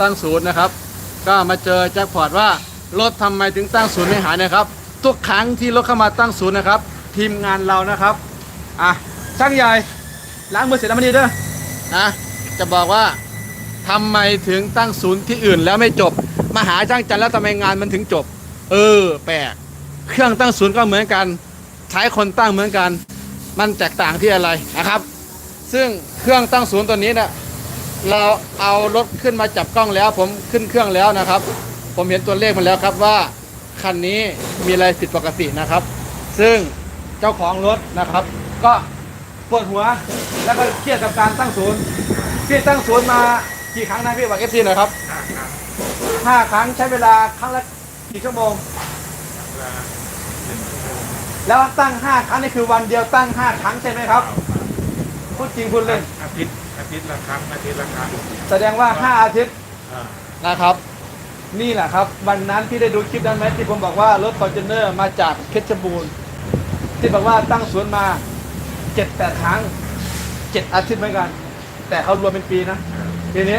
ตั้งศูนย์นะครับ ก็มาเจอแจ็คพอตว่ารถทำไมถึงตั้งศูนย์ไม่หายนะครับทุกครั้งที่รถเข้ามาตั้งศูนย์นะครับ ทีมงานเรานะครับอะช่างใหญ่ล้างมือเสร็จแล้วมานี่เด้อนะจะบอกว่าทำไมถึงตั้งศูนย์ที่อื่นแล้วไม่จบ มาหาช่างจันแล้วทำไมงานมันถึงจบ เออ แปลกเครื่องตั้งศูนย์ก็เหมือนกันใช้คนตั้งเหมือนกัน มันแตกต่างที่อะไรนะครับ ซึ่งเครื่องตั้งศูนย์ตัวนี้เนี่ย เราเอารถขึ้นมาจับกล้องแล้ว ผมขึ้นเครื่องแล้วนะครับ ผมเห็นตัวเลขมันแล้วครับว่าคันนี้มีอะไรผิดปกตินะครับ ซึ่งเจ้าของรถนะครับ ก็ปวดหัวแล้วก็เครียดกับการตั้งศูนย์ที่ตั้งศูนย์มากี่ครั้งนะพี่บอกเอฟซีหน่อยครับห้าครั้งใช้เวลาครั้งละกี่ชั่วโมง แล้วตั้งห้าครั้งนี่คือวันเดียวตั้งห้าครั้งใช่ไหมครับพูดจริงพูดเล่นอาทิตย์ อาทิตย์ละครั้งอาทิตย์ละครั้งแสดงว่าห้าอาทิตย์อ่านะครับ นี่แหละครับ วันนั้นพี่ได้ดูคลิปนั้นไหมที่ผมบอกว่ารถฟอร์จูเนอร์มาจากเพชรบูรณ์ที่บอกว่าตั้งสวนมาเจ็ดแปดครั้งเจ็ดอาทิตย์เหมือนกัน แต่เขารวมเป็นปีนะ ทีนี้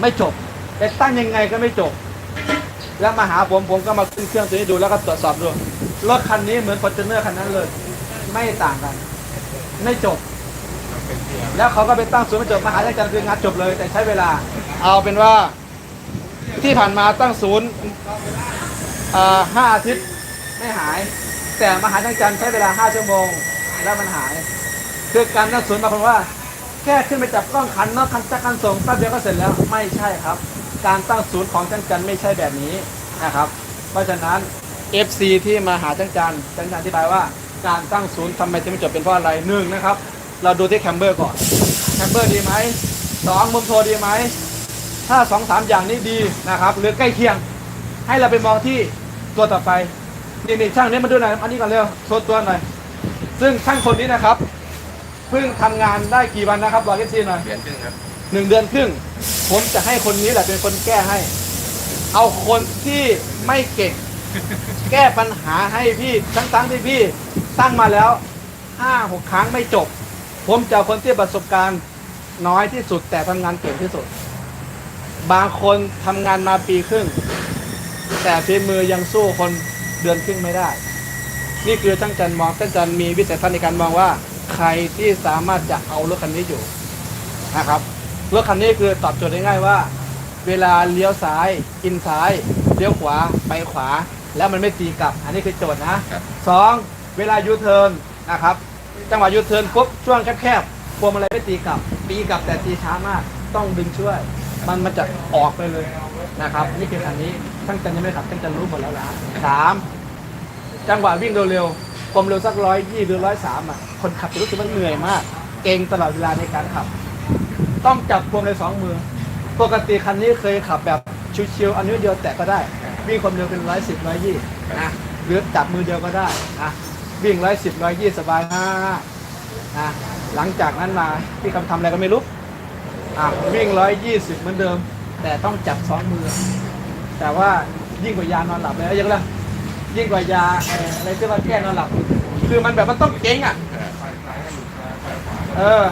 ไม่จบแต่ตั้งยังไงก็ไม่จบ แล้วมาหาผมผมก็มาขึ้นเครื่องตัวนี้ดูแล้วก็ตรวจสอบดูรถคันนี้เหมือนฟอร์จูเนอร์คันนั้นเลย ไม่ต่างกัน ไม่จบ แล้วเขาก็ไปตั้งศูนย์บรรจุมหาวิทยาลัยคืองานจบเลย แต่ใช้เวลา เอาเป็นว่าที่ผ่านมาตั้งศูนย์ห้าอาทิตย์ไม่หาย แต่มหาวิทยาลัยใช้เวลาห้าชั่วโมงแล้วมันหายคือการตั้งศูนย์บางคนว่าแค่ขึ้นไปจับกล้องขันนาะคันจักรคันส่งแป๊บเดียวก็เสร็จแล้วไม่ใช่ครับ การตั้งศูนย์ของจังจันไม่ใช่แบบนี้นะครับ เพราะฉะนั้น FC ที่มาหาจังจันจังจันอธิบายว่าการตั้งศูนย์ทำไมถึงไม่จบเป็นเพราะอะไรหนึ่งนะครับ เราดูที่แคมเบอร์ก่อนแคมเบอร์ดีไหมสองมุมโทรดีไหมถ้าสองสามอย่างนี้ดีนะครับหรือใกล้เคียง ให้เราไปมองที่ตัวต่อไปนี่นี่ช่างนี้มาดูหน่อยอันนี้ก่อนเร็วโชว์ตัวหน่อย ซึ่งช่างคนนี้นะครับเพิ่งทำงานได้กี่วันนะครับบอกเอฟซีหน่อยเดือนครึ่งครับหนึ่งเดือนครึ่ง ผมจะให้คนนี้แหละเป็นคนแก้ให้ เอาคนที่ไม่เก่ง แก้ปัญหาให้พี่ทั้งๆที่พี่ตั้งมาแล้วห้าหกครั้งไม่จบ ผมจะเอาคนที่ประสบการณ์น้อยที่สุดแต่ทำงานเก่งที่สุด บางคนทำงานมาปีครึ่ง แต่ฝีมือยังสู้คนเดือนครึ่งไม่ได้ นี่คือช่างจันมองช่างจันมีวิสัยทัศน์ในการมองว่า ใครที่สามารถจะเอารถคันนี้อยู่นะครับรถคันนี้คือตอบโจทย์ได้ง่ายว่า เวลาเลี้ยวซ้ายกินซ้ายเลี้ยวขวาไปขวา แล้วมันไม่ตีกลับ อันนี้คือโจทย์นะสองเวลายูเทิร์นนะครับ จังหวะยูเทิร์นปุ๊บช่วงแคบๆพวงมาลัยไม่ตีกลับตีกลับแต่ตีช้ามากต้องดึงช่วย มันมันจะออกไปเลยนะครับ นี่คือคันนี้ทั้งจันยังไม่ขับทั้งจันรู้หมดแล้วนะสามจังหวะวิ่งเร็วๆความเร็วสักร้อยยี่หรือร้อยสามอะคนขับจะรู้สึกว่าเหนื่อยมาก เก่งตลอดเวลาในการขับ ต้องจับพวงในสองมือ ปกติคันนี้เคยขับแบบชิวๆอันนี้เดียวแตะก็ได้ วิ่งความเร็วเป็นร้อยสิบร้อยยี่นะหรือจับมือเดียวก็ได้นะ วิ่งร้อยสิบร้อยยี่สบายมากนะหลังจากนั้นมาพี่คำทำอะไรก็ไม่รู้อะวิ่งร้อยยี่สิบเหมือนเดิม แต่ต้องจับสองมือ แต่ว่ายิ่งกว่ายานอนหลับเลยนะยังไงยิ่งกว่ายาเอ่ออะไรที่ว่าแก้นอนหลับ คือมันแบบมันต้องเก่งอะเออ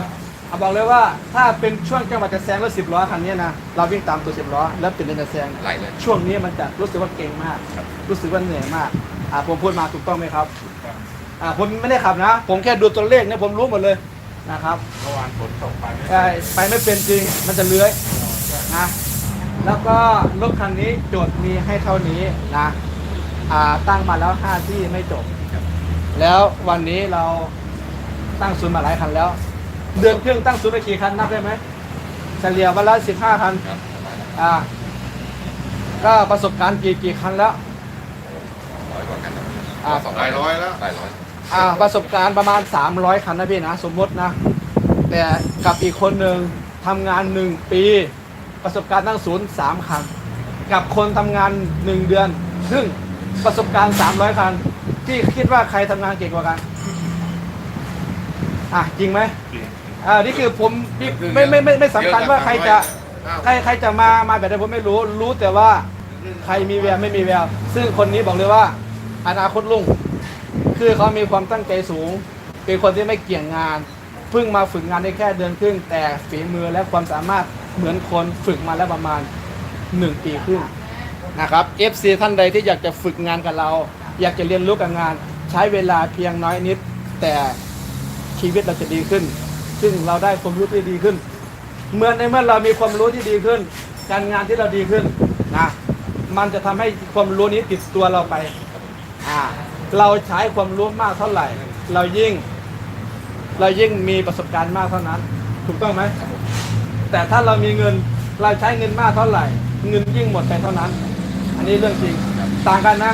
เอาบอกเลยว่าถ้าเป็นช่วงจังหวะจะแซงรถสิบล้อคันนี้นะเราวิ่งตามตัวสิบล้อแล้วเป็นเลนจะแซงไหลเลยช่วงนี้มันจะรู้สึกว่าเก่งมากครับรู้สึกว่าเหนื่อยมากอ่าผมพูดมาถูกต้องไหมครับ อ่าผมไม่ได้ขับนะ ผมแค่ดูตัวเลขเนี่ยผมรู้หมดเลยนะครับเมื่อวานฝนตกไปไม่ใช่ไปไม่เป็นจริงมันจะเลื้อยนะแล้วก็รถคันนี้โจทย์มีให้เท่านี้นะอ่าตั้งมาแล้วห้าที่ไม่จบ แล้ววันนี้เราตั้งศูนย์มาหลายคันแล้ว เดือนครึ่งตั้งศูนย์ไปกี่คันนับได้ไหมเฉลี่ยวันละสิบห้าคันครับอ่าก็ประสบการณ์กี่กี่คันแล้วร้อยกว่ากันครับอ่าสองหลายร้อยแล้วหลายร้อย อ่าประสบการณ์ประมาณ 300 คันนะพี่นะสมมตินะ แต่กับอีกคนหนึ่งทำงาน 1 ปี ประสบการณ์ตั้งศูนย์สามคัน กับคนทำงาน 1 เดือนครึ่งประสบการณ์ 300 คัน ที่คิดว่าใครทำงานเก่งกว่ากัน อะจริงไหมอ่านี่คือผมพี่ไม่ไม่ไม่ไม่สำคัญว่าใครจะใครใครจะมามาแบบไหนผมไม่รู้ รู้แต่ว่าใครมีแววไม่มีแวว ซึ่งคนนี้บอกเลยว่า อนาคตลุ่ง คือเขามีความตั้งใจสูง เป็นคนที่ไม่เกี่ยงงาน เพิ่งมาฝึกงานได้แค่เดือนครึ่ง แต่ฝีมือและความสามารถเหมือนคนฝึกมาแล้วประมาณ 1 ปีครึ่งนะครับ FC ท่านใดที่อยากจะฝึกงานกับเรา อยากจะเรียนรู้กับงาน ใช้เวลาเพียงน้อยนิด แต่ชีวิตเราจะดีขึ้น ซึ่งเราได้ความรู้ที่ดีขึ้น เมื่อในเมื่อเรามีความรู้ที่ดีขึ้น การงานที่เราดีขึ้นนะมันจะทำให้ความรู้นี้ติดตัวเราไปอ่า เราใช้ความรู้มากเท่าไหร่ เรายิ่ง เรายิ่งมีประสบการณ์มากเท่านั้น ถูกต้องไหมแต่ถ้าเรามีเงินเราใช้เงินมากเท่าไหร่ เงินยิ่งหมดไปเท่านั้น อันนี้เรื่องจริงต่างกันนะ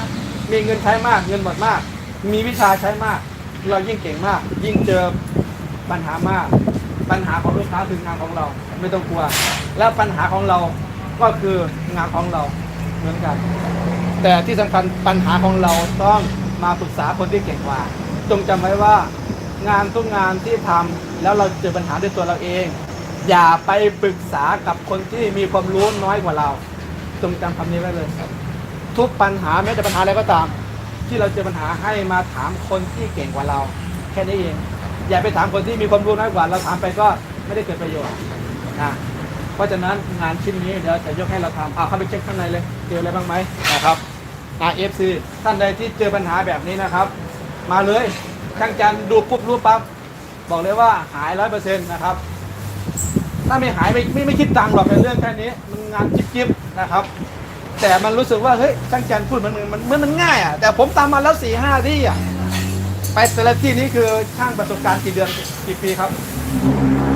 มีเงินใช้มากเงินหมดมาก มีวิชาใช้มาก เรายิ่งเก่งมาก ยิ่งเจอปัญหามาก ปัญหาของลูกค้าคืองานของเรา ไม่ต้องกลัว แล้วปัญหาของเราก็คืองานของเราเหมือนกัน แต่ที่สำคัญปัญหาของเราต้อง มาปรึกษาคนที่เก่งกว่า จงจำไว้ว่างานทุกงานที่ทำแล้วเราเจอปัญหาด้วยตัวเราเอง อย่าไปปรึกษากับคนที่มีความรู้น้อยกว่าเรา จงจำคำนี้ไว้เลยทุกปัญหาแม้แต่ปัญหาอะไรก็ตาม ที่เราเจอปัญหาให้มาถามคนที่เก่งกว่าเรา แค่นี้เอง อย่าไปถามคนที่มีความรู้น้อยกว่า เราถามไปก็ไม่ได้เกิดประโยชน์นะเพราะฉะนั้นงานชิ้นนี้เดี๋ยวจะยกให้เราทำเอาเข้าไปเช็คข้างในเลยเจออะไรบ้างไหมนะครับ นาเอฟซีท่านใดที่เจอปัญหาแบบนี้นะครับ มาเลยช่างจันดูปุ๊บรู้ปั๊บบอกเลยว่าหายร้อยเปอร์เซ็นต์นะครับ ถ้าไม่หายไม่ไม่ไม่คิดตังค์หรอกเป็นเรื่องแค่นี้ มันงานจิ๊บๆนะครับ แต่มันรู้สึกว่าเฮ้ยช่างจันพูดมันมันมันมันง่ายอะแต่ผมตามมาแล้วสี่ห้าที่อะไปแต่ละที่นี้คือช่างประสบการณ์กี่เดือนกี่ปีครับ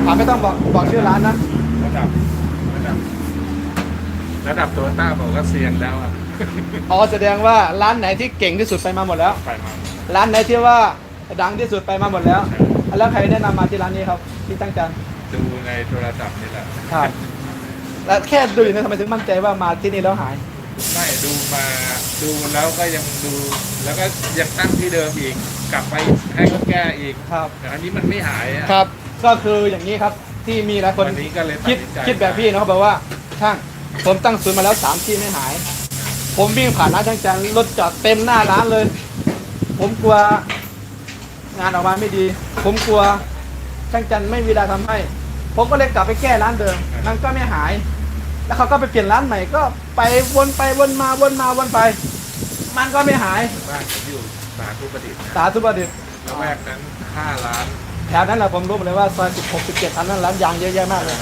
อ่าไม่ต้องบอกบอกชื่อร้านนะระดับระดับระดับโตโยต้าบอกว่าเซียนแล้วอะ อ๋อแสดงว่าร้านไหนที่เก่งที่สุดไปมาหมดแล้ว ไปมาร้านไหนที่ว่าดังที่สุดไปมาหมดแล้ว แล้วใครแนะนำมาที่ร้านนี้ครับที่ตั้งจันทร์ดูในโทรศัพท์นี่แหละครับแล้วแค่ดูอย่างนี้ทำไมถึงมั่นใจว่ามาที่นี่แล้วหาย ไม่ดูมาดูแล้วก็ยังดู แล้วก็ยังตั้งที่เดิมอีก กลับไปให้เขาแก้อีกครับ แต่อันนี้มันไม่หายอะ ครับ ก็คืออย่างนี้ครับที่มีหลายคนวันนี้ก็เลยตัดคิดสินใจ คิดแบบพี่นะครับบอกว่าช่างผมตั้งศูนย์มาแล้วสามที่ไม่หาย ผมวิ่งผ่านร้านช่างจันทร์รถจอดเต็มหน้าร้านเลย ผมกลัวงานออกมาไม่ดี ผมกลัวช่างจันทร์ไม่มีเวลาทำให้ ผมก็เลยกลับไปแก้ร้านเดิมมันก็ไม่หาย แล้วเขาก็ไปเปลี่ยนร้านใหม่ก็ไปวนไปวนมาวนมาวนไป มันก็ไม่หายบ้านผมอยู่สาธุประดิษฐ์นะสาธุประดิษฐ์แล้วแวกนั้นห้าล้านแถวนั้นแหละผมรู้หมดเลยว่าซอย16 17อันนั้นร้านยางเยอะแยะมากเลย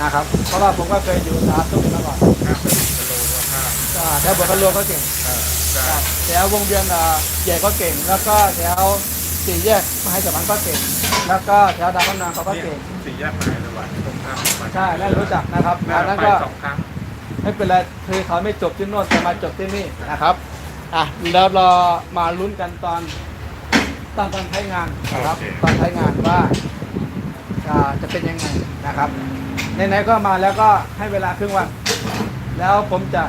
นะครับเพราะว่าผมก็เคยอยู่สาธุมาก่อน อ่าแถวบัวคันโลก็เก่งเออใช่แถววงเวียนอ่าใหญ่ก็เก่ง แล้วก็แถวสี่แยกมหาสมานก็เก่ง แล้วก็แถวดาวพนางเขาก็เนี่ยเก่งสี่แยกมหาสวรรค์ตรงข้ามบ้านใช่นั่นรู้จักนะครับแม่อันนั้นไปก็สองครั้งไม่เป็นไรคือเขาไม่จบที่โน่นแต่มาจบที่นี่นะครับอะแล้วเรามาลุ้นกันตอนตอนตอนใช้งานนะครับโอเคตอนใช้งานว่าอ่าจะเป็นยังไงนะครับไหนๆก็มาแล้วก็ให้เวลาครึ่งวัน แล้วผมจะ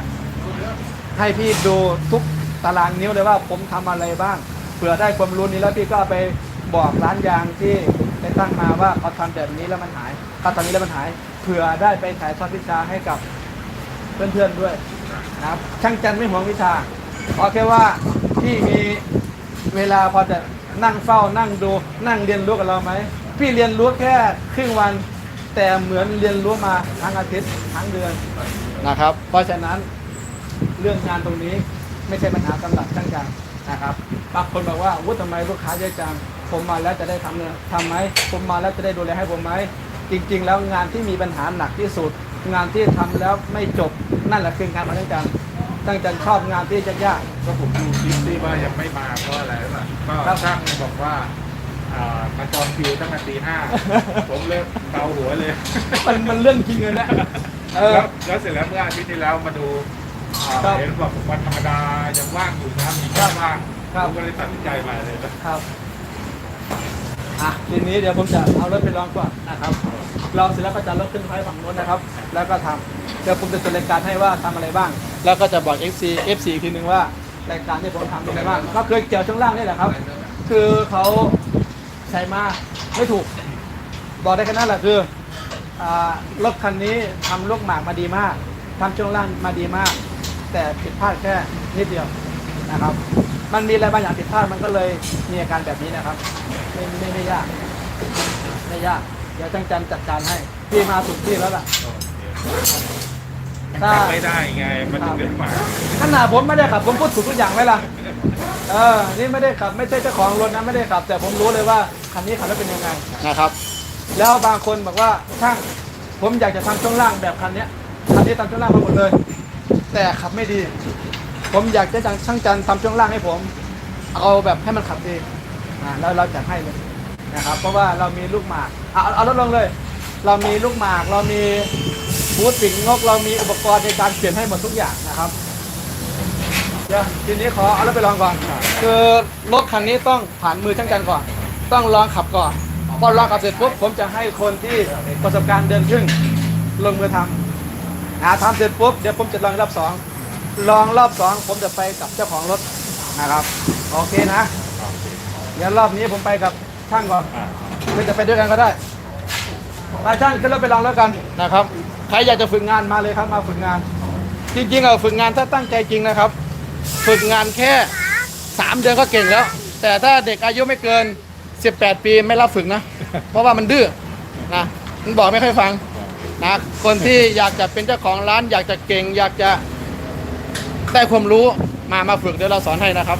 ให้พี่ดูทุกตารางนิ้วเลยว่าผมทำอะไรบ้างเผื่อได้ความรู้นี้แล้วพี่ก็ไปบอกร้านยางที่ได้ตั้งมาว่าเขาทำแบบนี้แล้วมันหายเขาทำนี้แล้วมันหายเผื่อได้ไปถ่ายทอดวิชาให้กับเพื่อนๆด้วยนะครับช่างจันไม่ห่วงวิชาขอแค่ว่าพี่มีเวลาพอจะนั่งเฝ้านั่งดูนั่งเรียนรู้กับเราไหมพี่เรียนรู้แค่ครึ่งวัน แต่เหมือนเรียนรู้มาทั้งอาทิตย์ทั้งเดือน นะครับ เพราะฉะนั้นเรื่องงานตรงนี้ไม่ใช่ปัญหาสำหรับช่างจันนะครับบางคนบอกว่าวุ้ทำไมลูกค้าเยอะจังผมมาแล้วจะได้ทำเนี่ยทำไหมผมมาแล้วจะได้ดูแลให้ผมไหมจริง ๆ แล้วงานที่มีปัญหาหนักที่สุด งานที่ทำแล้วไม่จบนั่นแหละคืองานของช่างจันช่างจันชอบงานที่ยากก็ผมดูคลิปที่ว่ายังไม่มาเพราะอะไรล่ะก็ครับช่างบอกว่า อ่ามาจองคิวตั้งแต่ตีห้าผมเลยเกาหัวเลยๆมันมันเรื่องจริงเลยนะเออ แล้วแล้วเสร็จแล้วเมื่ออาทิตย์ที่แล้วมาดูอ่าครับเห็นบอกวันธรรมดายังว่างอยู่นะมีแค่ว่างครับผมก็เลยตัดสินใจมาเลยนะครับอะทีนี้เดี๋ยวผมจะเอารถไปลองก่อนนะครับลองเสร็จแล้วก็จะรถขึ้นไปฝั่งโน้นนะครับ แล้วก็ทำเดี๋ยวผมจะจดรายการให้ว่าทำอะไรบ้าง แล้วก็จะบอก FC FC อีกทีหนึ่งว่ารายการที่ผมทำเป็นอะไรบ้างก็เคยเกี่ยวช่วงล่างนี่แหละครับ คือเขาใช้มาไม่ถูก บอกได้แค่นั้นแหละคืออ่ารถคันนี้ทำลูกหมากมาดีมากทำช่วงล่างมาดีมาก แต่ผิดพลาดแค่นิดเดียวนะครับ มันมีอะไรบางอย่างผิดพลาดมันก็เลยมีอาการแบบนี้นะครับ ไม่ไม่ไม่ยาก ไม่ยาก เดี๋ยวช่างจันจัดการให้พี่มาถูกที่แล้วล่ะ ยังจำไม่ได้ไง มันถึงได้มาขนาดผมไม่ได้ขับผมพูดถูกทุกอย่างไหมล่ะเออนี่ไม่ได้ขับไม่ใช่เจ้าของรถนะไม่ได้ขับ แต่ผมรู้เลยว่าคันนี้ขับแล้วเป็นยังไง นะครับ แล้วบางคนบอกว่าช่างผมอยากจะทำช่วงล่างแบบคันเนี้ยคันนี้ทำช่วงล่างมาหมดเลย แต่ขับไม่ดี ผมอยากจะจังช่างจันทำช่วงล่างให้ผม เอาแบบให้มันขับดีอ่าแล้วเราจะให้เลยนะครับ เพราะว่าเรามีลูกหมากเอาเอาเอาลดลงเลย เรามีลูกหมากเรามี ฟูดปิ่งงกเรามีอุปกรณ์ในการเปลี่ยนให้หมดทุกอย่างนะครับเดี๋ยวทีนี้ขอเอารถไปลองก่อนคือรถคันนี้ต้องผ่านมือช่างจันก่อน ต้องลองขับก่อนพอลองขับเสร็จปุ๊บผมจะให้คนที่ประสบการณ์เดินครึ่งลงมือทำนะทำเสร็จปุ๊บเดี๋ยวผมจะลองรอบสองลองรอบสองผมจะไปกับเจ้าของรถนะครับโอเคนะเดี๋ยวรอบนี้ผมไปกับช่างก่อนไม่จะไปด้วยกันก็ได้ไปช่างขึ้นรถไปลองแล้วกันนะครับ ใครอยากจะฝึกงานมาเลยครับ มาฝึกงาน จริงๆอะฝึกงานถ้าตั้งใจจริงนะครับ ฝึกงานแค่3เดือนก็เก่งแล้ว แต่ถ้าเด็กอายุไม่เกิน 18 ปีไม่รับฝึกนะ เพราะว่ามันดื้อนะมันบอกไม่ค่อยฟังนะคนที่อยากจะเป็นเจ้าของร้าน อยากจะเก่ง อยากจะได้ความรู้มามาฝึกเดี๋ยวเราสอนให้นะครับ